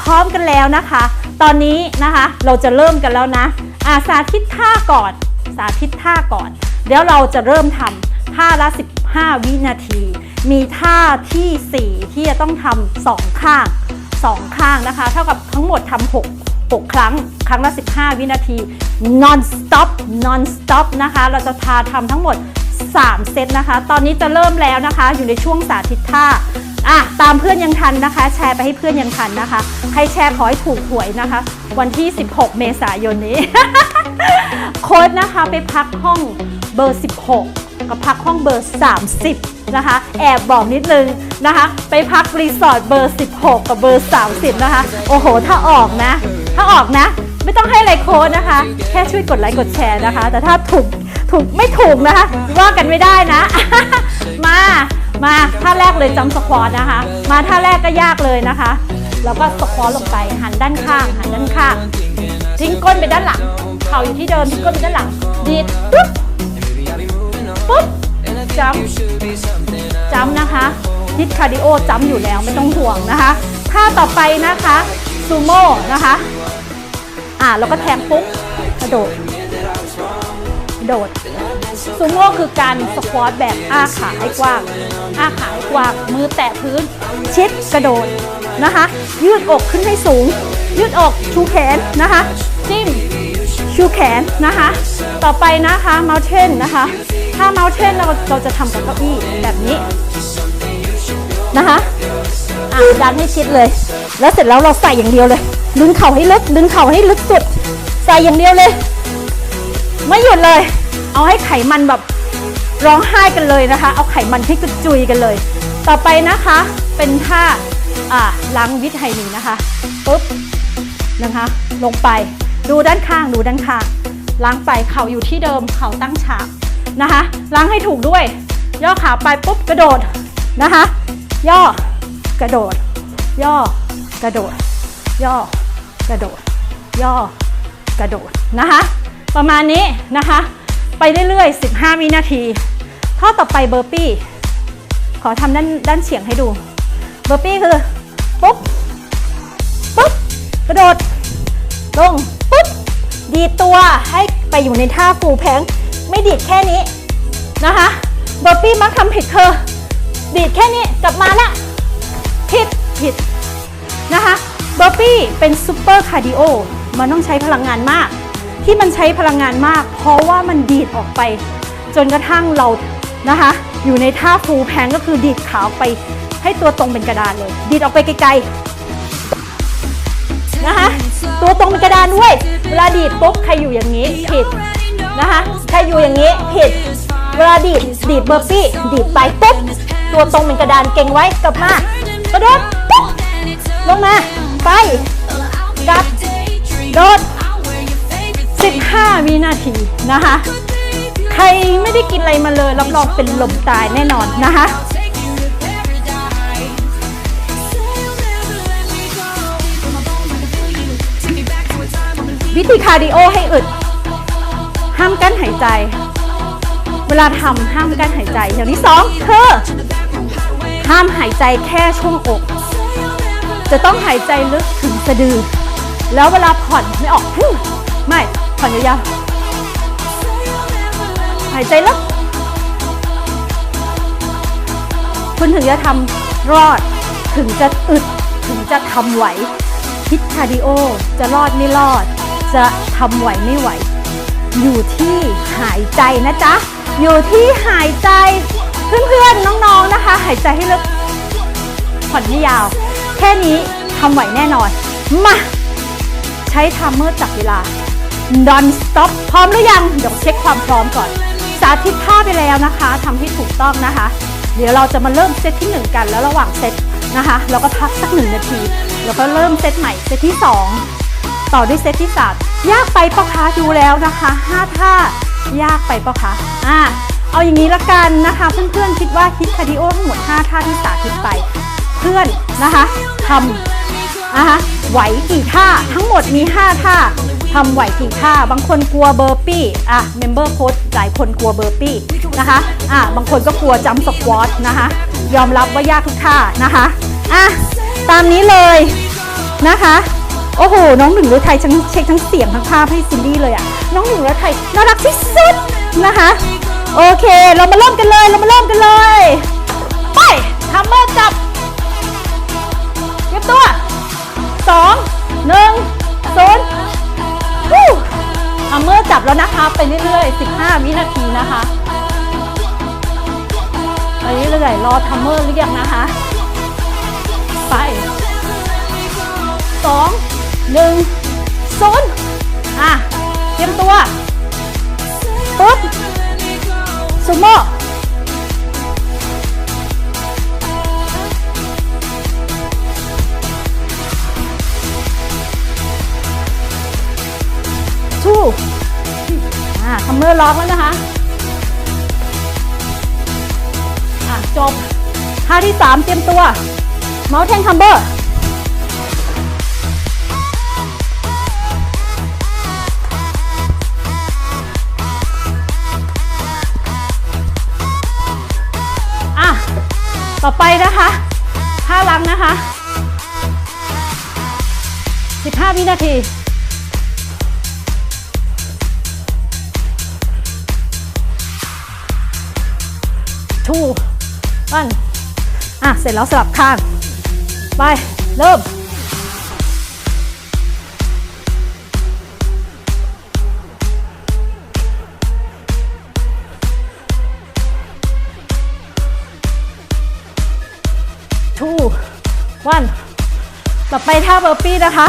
พร้อมกันแล้วนะคะ ตอนนี้นะคะเราจะเริ่มกันแล้วนะอาสาธิตท่าก่อน สาธิตท่าก่อน เดี๋ยวเราจะเริ่มทำท่าละ 15 วินาที มีท่าที่ 4 ที่จะต้องทำสองข้างสองข้างนะคะ เท่ากับทั้งหมดทำ6 6 ครั้ง ครั้งละ 15 วินาที non stop non stop นะคะ เราจะทาทำทั้งหมด 3 เซตนะคะ ตอนนี้จะเริ่มแล้วนะคะ อยู่ในช่วงสาธิตท่าอะตามเพื่อนยังทันนะคะ แชร์ไปให้เพื่อนยังทันนะคะ ให้แชร์ขอให้ถูกหวยนะคะ วันที่ 16 เมษายนนี้ โค้ดนะคะไปพักห้องเบอร์ 16 กับพักห้องเบอร์ 30 นะคะ แอบบอกนิดนึงนะคะ ไปพักรีสอร์ทเบอร์ 16 กับเบอร์ 30 นะคะ โอ้โห ถ้าออกนะ ถ้าออกนะ ไม่ต้องให้อะไรโค้ดนะคะ แค่ช่วยกดไลค์กดแชร์นะคะ แต่ถ้าถูก ถูกไม่ถูกนะคะว่ากันไม่ได้นะ มามาท่าแรกเลยจำสควอตนะคะ มาท่าแรกก็ยากเลยนะคะ แล้วก็สควอตลงไปหันด้านข้างหันด้านข้าง ทิ้งก้นไปด้านหลัง เข่าอยู่ที่เดิมทิ้งก้นไปด้านหลัง ดีดปุ๊บปุ๊บจัมป์จัมป์นะคะฮิตคาร์ดิโอจัมป์อยู่แล้วไม่ต้องห่วงนะคะท่าต่อไปนะคะซูโม่นะคะ อ่าแล้วก็แทงปุ๊บกระโดด โดด ซูโม่คือการสควอตแบบอ้าขาให้กว้าง อ้าขาให้กว้าง มือแตะพื้น ชิดกระโดดนะคะ ยืดอกขึ้นให้สูง ยืดอกชูแขนนะคะ จิ้มชูแขนนะคะ ต่อไปนะคะ mountain นะคะ ถ้า mountain เราเราจะทำกับเก้าอี้แบบนี้นะคะอะดันให้ชิดเลย แล้วเสร็จแล้วเราใส่อย่างเดียวเลย ดึงเข่าให้ลึก ดึงเข่าให้ลึกสุด ใส่อย่างเดียวเลย ไม่หยุดเลย เอาให้ไขมันแบบร้องไห้กันเลยนะคะ เอาไขมันให้กระจุยกันเลย ต่อไปนะคะ เป็นท่าอ่าล้างวิทไฮนีนะคะปุ๊บนะคะ ลงไปดูด้านข้างดูด้านข้างล้างไปเข่าอยู่ที่เดิมเข่าตั้งฉากนะคะล้างให้ถูกด้วย ย่อขาไปปุ๊บกระโดดนะคะ ย่อกระโดด ย่อกระโดด ย่อกระโดด ย่อกระโดดนะคะ ประมาณนี้นะคะ ไปเรื่อยๆ 15 วินาทีข้อต่อไปเบอร์ปี้ ขอทำด้านด้านเฉียงให้ดู เบอร์ปี้คือ ปุ๊บ ปุ๊บ กระโดด ลง ปุ๊บ ดีดตัวให้ไปอยู่ในท่าฟูแพง ไม่ดีดแค่นี้นะคะ เบอร์ปี้มักทำผิดคือดีดแค่นี้กลับมาละผิดผิดนะคะ เบอร์ปี้เป็นซูเปอร์คาร์ดิโอ มันต้องใช้พลังงานมาก ที่มันใช้พลังงานมาก เพราะว่ามันดีดออกไป จนกระทั่งเรานะคะ อยู่ในท่าฟูแพงก็คือดีดขาออกไป ให้ตัวตรงเป็นกระดานเลย ดีดออกไปไกลๆนะคะตัวตรงเป็นกระดานด้วยเวลาดีดปุ๊บใครอยู่อย่างนี้ผิดนะคะใครอยู่อย่างนี้ผิดเวลาดีดดีดเบอร์ปี้ดีดไปปุ๊บตัวตรงเป็นกระดานเก่งไว้กลับมากระโดดปุ๊บลงมาไปกลับโดด 15 วินาทีนะคะ ใครไม่ได้กินอะไรมาเลยรับรองเป็นลมตายแน่นอนนะคะวิธีคาร์ดิโอให้อึด ห้ามกั้นหายใจ เวลาทำห้ามกั้นหายใจ อย่างที่สองคือห้ามหายใจแค่ช่วงอก จะต้องหายใจลึกถึงสะดือ แล้วเวลาผ่อนไม่ออกไม่ ผ่อนยาวๆหายใจลึกคุณถึงจะทำรอด ถึงจะอึด ถึงจะทำไหว คิดคาร์ดิโอ จะรอดไม่รอด จะทำไหวไม่ไหว อยู่ที่หายใจนะจ๊ะ อยู่ที่หายใจ เพื่อนๆ น้องๆ นะคะ หายใจให้ลึก ผ่อนให้ยาว แค่นี้ทำไหวแน่นอน มา ใช้ทัมเมอร์จับเวลา non stop พร้อมหรือยัง เดี๋ยวเช็คความพร้อมก่อน สาธิตท่าไปแล้วนะคะทำให้ถูกต้องนะคะ เดี๋ยวเราจะมาเริ่มเซตที่ 1 กันแล้วระหว่างเซตนะคะเราก็พักสักหนึ่งนาที แล้วก็เริ่มเซตใหม่เซตที่ 2 ต่อด้วยเซตที่3ยากไปปะคะดูแล้วนะคะ5ท่ายากไปปะคะอ่าเอาอย่างนี้ละกันนะคะเพื่อนๆคิดว่าคิดคาร์ดิโอทั้งหมด5ท่าที่สาธิตไป เพื่อนนะคะทำนะคะไหวกี่ท่าทั้งหมดมี 5 ท่า ทำไหวกี่ท่า บางคนกลัวเบอร์ปี้อะเมมเบอร์โค้ดหลายคนกลัวเบอร์ปี้นะคะอะบางคนก็กลัวจัมสควอตนะคะ ยอมรับว่ายากทุกท่านะคะอะตามนี้เลยนะคะโอ้โห น้องหนึ่งฤทัยทั้งเช็คทั้งเสียงทั้งภาพให้ซินดี้เลยอะน้องหนึ่งฤทัยน่ารักที่สุดนะคะ โอเค เรามาเริ่มกันเลย เรามาเริ่มกันเลย ไปทัมเมอร์จับเก็บตัวสองหนึ่งศูนย์ ทัมเมื่อจับแล้วนะคะไปเรื่อยๆ 15 วินาทีนะคะไปเรื่อยๆรอทัมเมอร์เรียกนะคะ ไปสองหนึ่งศูนย์อะ เตรียมตัว ปุ๊บ สุโม่ อร์ล็อกแล้วนะคะอะจบท่าที่ 3 เตรียมตัว เมาส์แทงคัมเบอร์ต่อไปนะคะท่าลังนะคะ 15 วินาที วันอะ เสร็จแล้วสลับข้าง ไป เริ่มทูวันต่อไปท่าเบอร์ปี้นะคะ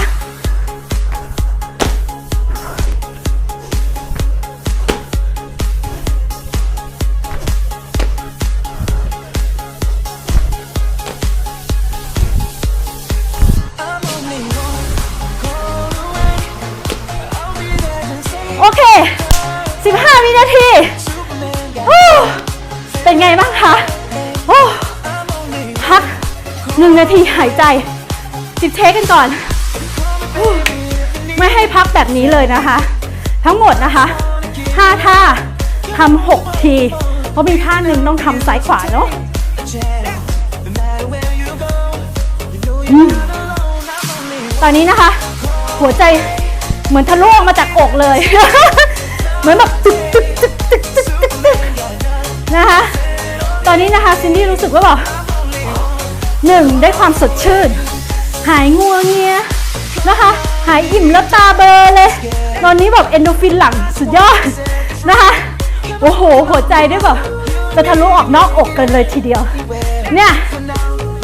เค 15 วินาทีเป็นไงบ้างคะพักหนึ่งนาทีหายใจ จิบเทคกันก่อนอไม่ให้พักแบบนี้เลยนะคะ ทั้งหมดนะคะ5ท่าทำ6ทีเพราะมีท่าหนึ่งต้องทำซ้ายขวาเนาะอตอนนี้นะคะ หัวใจ เหมือนทะลุออกมาจากอกเลย เหมือนแบบตึกตึกตึกตึกตึกตึกตึกนะคะ ตอนนี้นะคะซินดี้รู้สึกว่าแบบหนึ่งได้ความสดชื่น หายงัวเงียนะคะ หายอิ่มแล้วตาเบลอเลย ตอนนี้แบบเอนโดฟินหลังสุดยอดนะคะ โอ้โห หัวใจได้แบบจะทะลุออกนอกอกกันเลยทีเดียว เนี่ย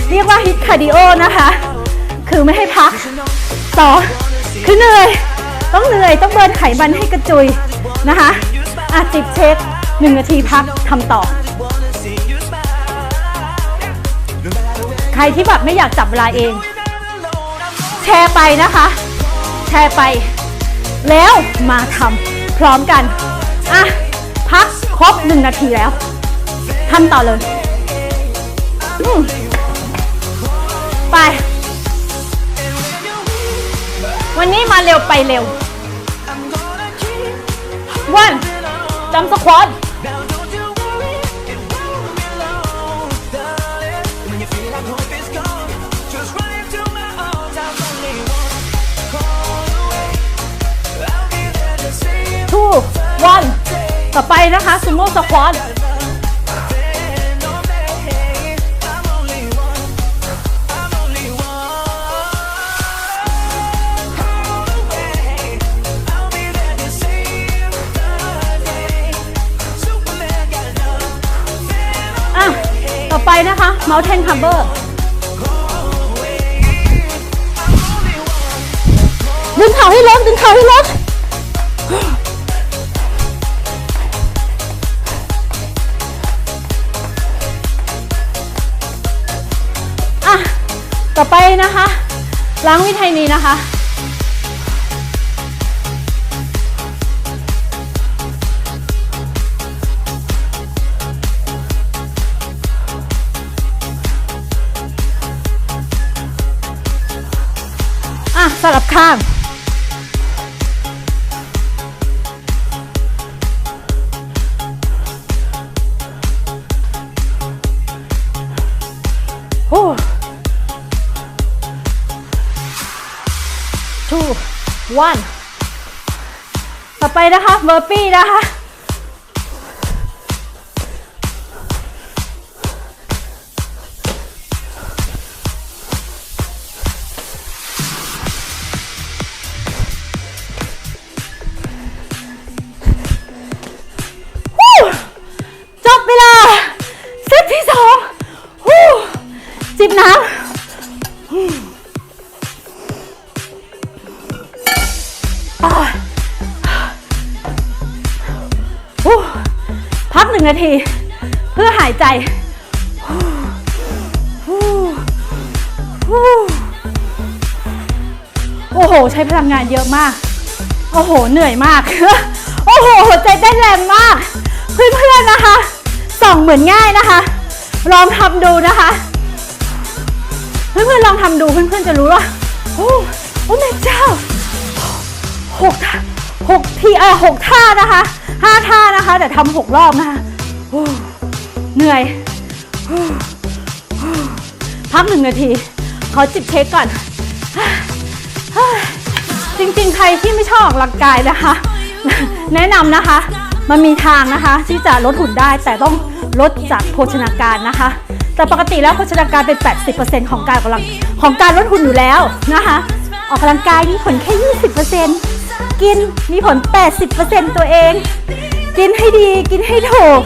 เรียกว่าฮิตคาร์ดิโอนะคะ คือไม่ให้พักสองคือเหนื่อย ต้องเหนื่อยต้องเบิร์นไขมันให้กระจุยนะคะอะจิบเช็คหนึ่งนาทีพักทำต่อ ใครที่แบบไม่อยากจับเวลาเอง แชร์ไปนะคะ แชร์ไป แล้วมาทำพร้อมกันอะพักครบหนึ่งนาทีแล้วทำต่อเลยไป วันนี้มาเร็วไปเร็ว วันจำสควอตทูวันต่อไปนะคะซูโม่สควอต ไปนะคะ Mountain Climber ดึงเข่าให้ลดดึงเข่าให้ลดอะต่อไปนะคะ ล้างวิธีนี้นะคะ สลับข้างโอ้ two one ต่อไปนะคะเบอร์ปี้นะคะ นาที เพื่อหายใจโอ้โห ใช้พลังงานเยอะมาก โอ้โห เหนื่อยมาก โอ้โหหัวใจได้แรงมาก เพื่อนๆนะคะ ส่องเหมือนง่ายนะคะ ลองทำดูนะคะ เพื่อนๆลองทำดูเพื่อนๆจะรู้ว่าโอ้โอ้แม่เจ้าหกท่าหกทีเออหกท่านะคะห้าท่านะคะ แต่ทำหกรอบนะคะ เหนื่อย พักหนึ่งนาที ขอจิบเช็คก่อน จริงๆ ใครที่ไม่ชอบออกกำลังกายนะคะ แนะนำนะคะ มันมีทางนะคะ ที่จะลดหุ่นได้แต่ต้องลดจากโภชนาการนะคะ แต่ปกติแล้วโภชนาการเป็น 80%ของการกกำลังของการลดหุ่นอยู่แล้วนะคะ ออกกำลังกายมีผลแค่ 20%กินมีผล 80%ตัวเอง กินให้ดีกินให้ถูก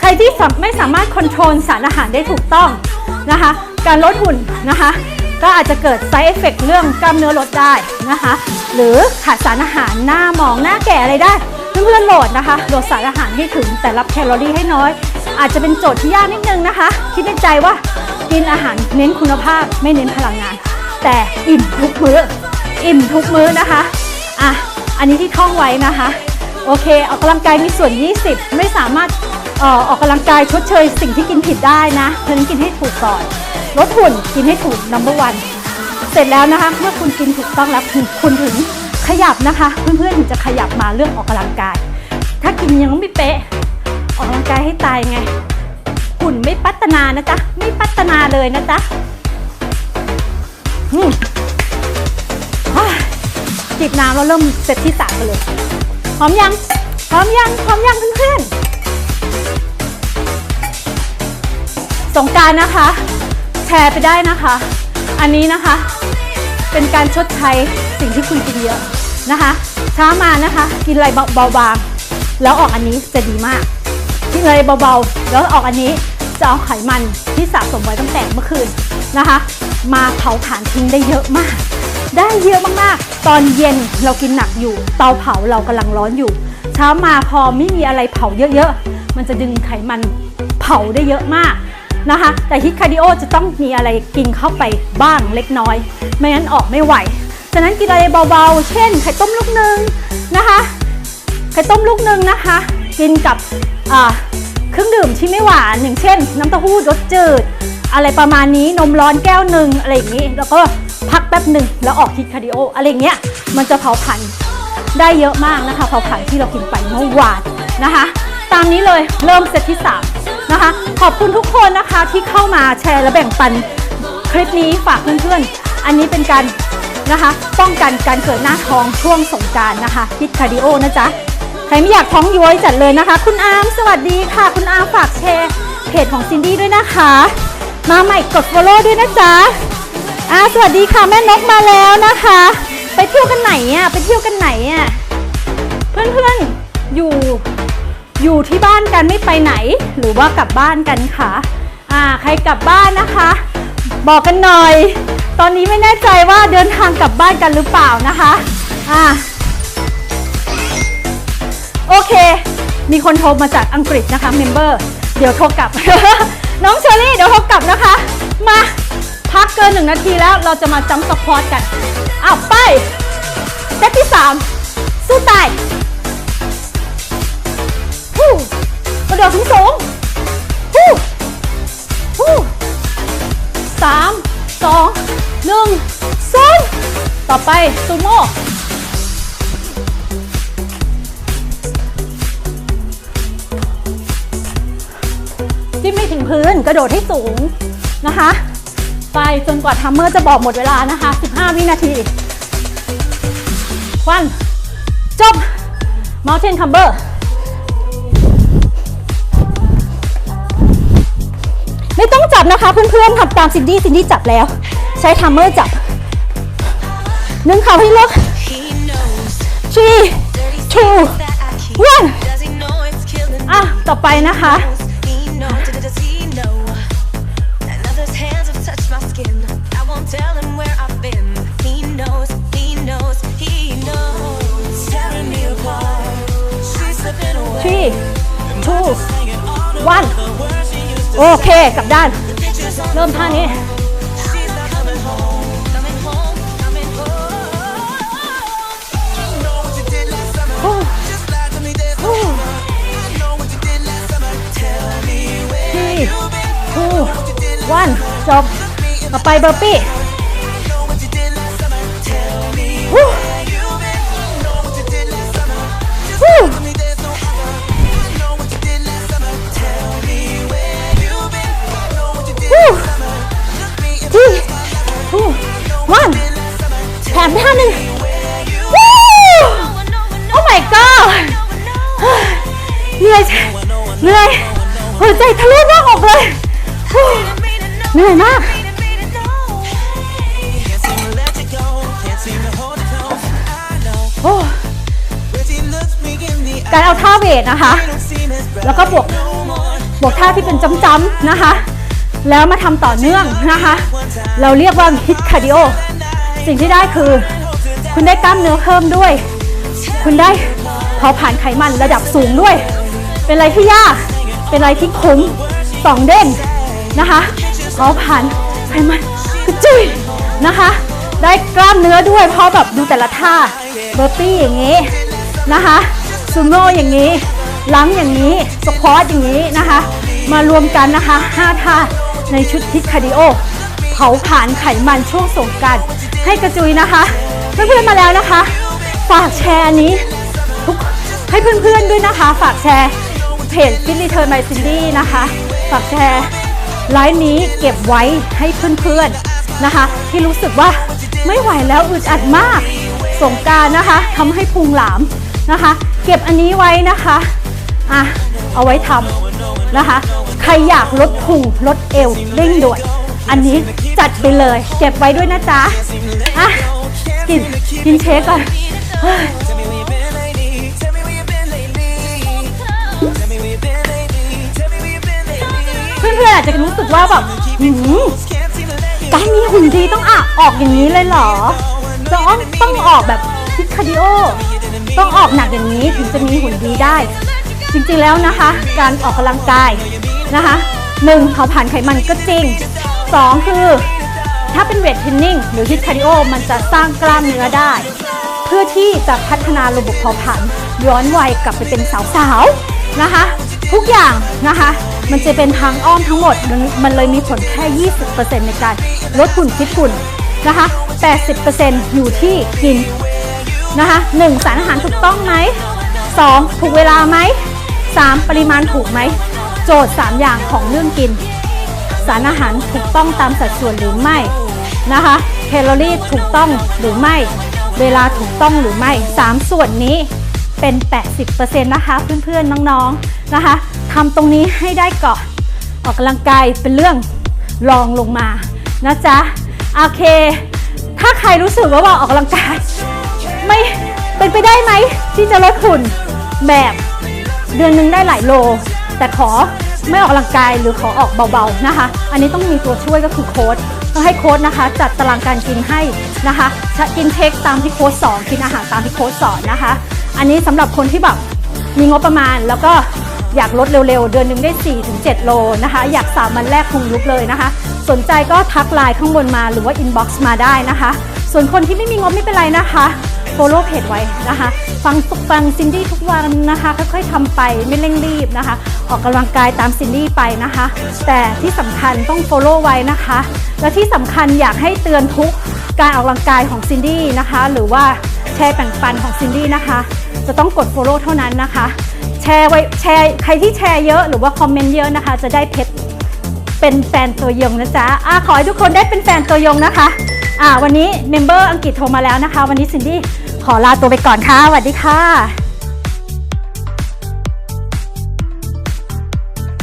ใครที่ไม่สามารถควบคุมสารอาหารได้ถูกต้องนะคะ การลดหุ่นนะคะ ก็อาจจะเกิด side effect เรื่องกล้ามเนื้อลดได้นะคะ หรือขาดสารอาหารหน้ามองหน้าแก่อะไรได้เพื่อนๆโหลดนะคะโหลดสารอาหารให้ถึงแต่รับแคลอรี่ให้น้อย อาจจะเป็นโจทย์ที่ยากนิดนึงนะคะ คิดในใจว่ากินอาหารเน้นคุณภาพไม่เน้นพลังงาน แต่อิ่มทุกมื้ออิ่มทุกมื้อนะคะอะอันนี้ที่ท่องไว้นะคะ โอเคออกกำลังกายมีส่วน 20 ไม่สามารถ อ่อออกกำลังกายชดเชยสิ่งที่กินผิดได้นะเพราะนั้นกินให้ถูกก่อนลดหุ่นกินให้ถูก number one เสร็จแล้วนะคะเมื่อคุณกินถูกต้องแล้วคุณคุณถึงขยับนะคะ เพื่อนๆถึงจะขยับมาเรื่องออกกำลังกาย ถ้ากินยังไม่เป๊ะออกกำลังกายให้ตายไงหุ่นไม่พัฒนานะจ๊ะไม่พัฒนาเลยนะจ๊ะอืมจิบน้ำเราเริ่มเซตที่สามกันเลย พร้อมยัง พร้อมยัง พร้อมยังเพื่อน สงการนะคะ แชร์ไปได้นะคะ อันนี้นะคะ เป็นการชดใช้สิ่งที่คุณกินเยอะนะคะเช้ามานะคะ กินอะไรเบาๆบางแล้วออกอันนี้จะดีมาก กินอะไรเบาๆ แล้วออกอันนี้จะเอาไขมันที่สะสมไว้ตั้งแต่เมื่อคืนนะคะ มาเผาผลาญทิ้งได้เยอะมาก ได้เยอะมากๆ ตอนเย็นเรากินหนักอยู่ เตาเผาเรากำลังร้อนอยู่ เช้ามาพอไม่มีอะไรเผาเยอะๆ มันจะดึงไขมันเผาได้เยอะมาก นะคะ แต่ฮิตคาร์ดิโอจะต้องมีอะไรกินเข้าไปบ้างเล็กน้อย ไม่งั้นออกไม่ไหวฉะนั้นกินอะไรเบาๆ เช่น ไข่ต้มลูกหนึ่งนะคะ ไข่ต้มลูกหนึ่งนะคะ กินกับเครื่องดื่มที่ไม่หวานอย่างเช่น น้ำเต้าหู้รสจืด อะไรประมาณนี้นมร้อนแก้วหนึ่งอะไรอย่างนี้ แล้วก็พักแป๊บหนึ่งแล้วออกฮิตคาร์ดิโออะไรอย่างเงี้ยมันจะเผาผลาญได้เยอะมากนะคะเผาผลาญที่เรากินไปเมื่อวานนะคะ ตามนี้เลยเริ่มเซตที่ 3 นะคะ ขอบคุณทุกคนนะคะที่เข้ามาแชร์และแบ่งปันคลิปนี้ฝากเพื่อนๆ อันนี้เป็นการนะคะ ป้องกันการเกิดหน้าท้องช่วงสงการนะคะฮิตคาร์ดิโอนะจ๊ะใครไม่อยากท้องย้วยจัดเลยนะคะ คุณอามสวัสดีค่ะ คุณอามฝากแชร์เพจของซินดี้ด้วยนะคะ มาใหม่กด follow ด้วยนะจ๊ะอ่าสวัสดีค่ะแม่นกมาแล้วนะคะ ไปเที่ยวกันไหนอะไปเที่ยวกันไหนอะเพื่อนๆอยู่ อยู่ที่บ้านกันไม่ไปไหน หรือว่ากลับบ้านกันค่ะอ่าใครกลับบ้านนะคะ บอกกันหน่อย ตอนนี้ไม่แน่ใจว่าเดินทางกลับบ้านกันหรือเปล่านะคะอ่าโอเค มีคนโทรมาจากอังกฤษนะคะเมมเบอร์เดี๋ยวโทรกลับ น้องเชอรี่เดี๋ยวโทรกลับนะคะ มาพักเกินหนึ่งนาทีแล้วเราจะมาจัมป์สควอตกันอ้าวไปเซตที่ 3 สู้ตาย ฮู้กระโดดสูงสูงฮู้ฮู้สามสองหนึ่งศูนย์ต่อไปซูโม่จิ้มไม่ถึงพื้นกระโดดให้สูงนะคะ ไปจนกว่าทัมเมอร์จะบอกหมดเวลานะคะ 15 วินาที one จบ mountain climber จับนะคะเพื่อนๆทำตามซินดี้ซินดี้จับแล้ว ใช้ทัมเมอร์จับนึ่งเข่าให้ลึก three two one อะ ต่อไปนะคะ three two โอเค กลับด้าน เริ่มท่านี้ที่ทูวันจบ ต่อไปเบอร์ปี้ เหนื่อยหัวใจทะลุหน้าอกเลยฮู้เหนื่อยมากโอ้การเอาท่าเวทนะคะ แล้วก็บวกบวกท่าที่เป็นจ้ำๆนะคะ แล้วมาทำต่อเนื่องนะคะ เราเรียกว่าฮิตคาร์ดิโอ สิ่งที่ได้คือ คุณได้กล้ามเนื้อเพิ่มด้วย คุณได้เผาผ่านไขมันระดับสูงด้วย เป็นอะไรที่ยาก เป็นอะไรที่คุ้มสองเด้งนะคะเผาผ่านไขมันกระจุยนะคะ ได้กล้ามเนื้อด้วยเพราะแบบดูแต่ละท่าเบอร์ปี้อย่างนี้นะคะซูโม่อย่างนี้ลังอย่างนี้สควอตอย่างนี้นะคะ มารวมกันนะคะ5ท่าในชุดฮิตคาร์ดิโอเผาผ่านไขมันช่วงสงการให้กระจุยนะคะเพื่อนๆมาแล้วนะคะ ฝากแชร์อันนี้ทุกให้เพื่อนๆด้วยนะคะ ฝากแชร์ เพจฟิตรีเทิร์นไมซินดี้นะคะฝากแชร์ไลฟ์นี้เก็บไว้ให้เพื่อนๆนะคะ ที่รู้สึกว่าไม่ไหวแล้วอึดอัดมาก สงการนะคะทำให้พุงหลามนะคะ เก็บอันนี้ไว้นะคะอะเอาไว้ทำนะคะ ใครอยากลดพุงลดเอวเร่งด่วนอันนี้จัดไปเลยเก็บไว้ด้วยนะจ๊ะอะกินกินเชคก่อน พื่อนๆอาจจะรู้สึกว่าแบบหืมการมีหุ่นดีต้องอะออกอย่างนี้เลยเหรอต้องต้องออกแบบพิคาร์ดิโอต้องออกหนักอย่างนี้ถึงจะมีหุ่นดีได้ จริงๆแล้วนะคะ การออกกำลังกายนะคะหนึ่งเผาผ่านไขมันก็จริงสองคือถ้าเป็นเวทเทรนนิ่งหรือฮิตคาร์ดิโอมันจะสร้างกล้ามเนื้อได้ เพื่อที่จะพัฒนาระบบเผาผลาญย้อนวัยกลับไปเป็นสาวๆนะคะ ทุกอย่างนะคะ มันจะเป็นทางอ้อมทั้งหมด มันเลยมีผลแค่ 20%ในการลดหุ่นฟิตหุ่นนะคะ 80%อยู่ที่กินนะคะหนึ่งสารอาหารถูกต้องไหมสองถูกเวลาไหมสามปริมาณถูกไหม โจทย์ 3 อย่างของเรื่องกิน สารอาหารถูกต้องตามสัดส่วนหรือไม่นะคะ แคลอรี่ถูกต้องหรือไม่ เวลาถูกต้องหรือไม่ 3 ส่วนนี้เป็น 80%นะคะเพื่อนๆน้องๆนะคะ ทำตรงนี้ให้ได้ก่อนออกกำลังกายเป็นเรื่องรองลงมานะจ๊ะโอเค ถ้าใครรู้สึกว่าว่าออกกำลังกายไม่เป็นไปได้ไหมที่จะลดหุ่นแบบเดือนหนึงได้หลายโล แต่ขอไม่ออกกำลังกายหรือขอออกเบาๆนะคะ อันนี้ต้องมีตัวช่วยก็คือโค้ดต้องให้โค้ดนะคะ จัดตารางการกินให้นะคะกินเช็คตามที่โค้ดสอนกินอาหารตามที่โค้ดสอนนะคะ อันนี้สำหรับคนที่แบบมีงบประมาณแล้วก็ อยากลดเร็วๆ เดือนหนึ่งได้ 4-7 โลนะคะ อยากสามวันแรกคงยุบเลยนะคะ สนใจก็ทักไลน์ข้างบนมาหรือว่าอินบ็อกซ์มาได้นะคะ ส่วนคนที่ไม่มีงบไม่เป็นไรนะคะโฟโล่เพจไว้นะคะ ฟังสุกฟังซินดี้ทุกวันนะคะ ค่อยๆทำไปไม่เร่งรีบนะคะ ออกกำลังกายตามซินดี้ไปนะคะ แต่ที่สำคัญต้องโฟโล่ไว้นะคะ และที่สำคัญอยากให้เตือนทุกการออกกำลังกายของซินดี้นะคะ หรือว่าแชร์แบ่งปันของซินดี้นะคะ จะต้องกด follow เท่านั้นนะคะ แชร์ไว้แชร์ใครที่แชร์เยอะหรือว่าคอมเมนต์เยอะนะคะ จะได้เพชรเป็นแฟนตัวยงนะจ๊ะอะขอให้ทุกคนได้เป็นแฟนตัวยงนะคะอ่าวันนี้เมมเบอร์อังกฤษโทรมาแล้วนะคะ วันนี้ซินดี้ขอลาตัวไปก่อนค่ะสวัสดีค่ะ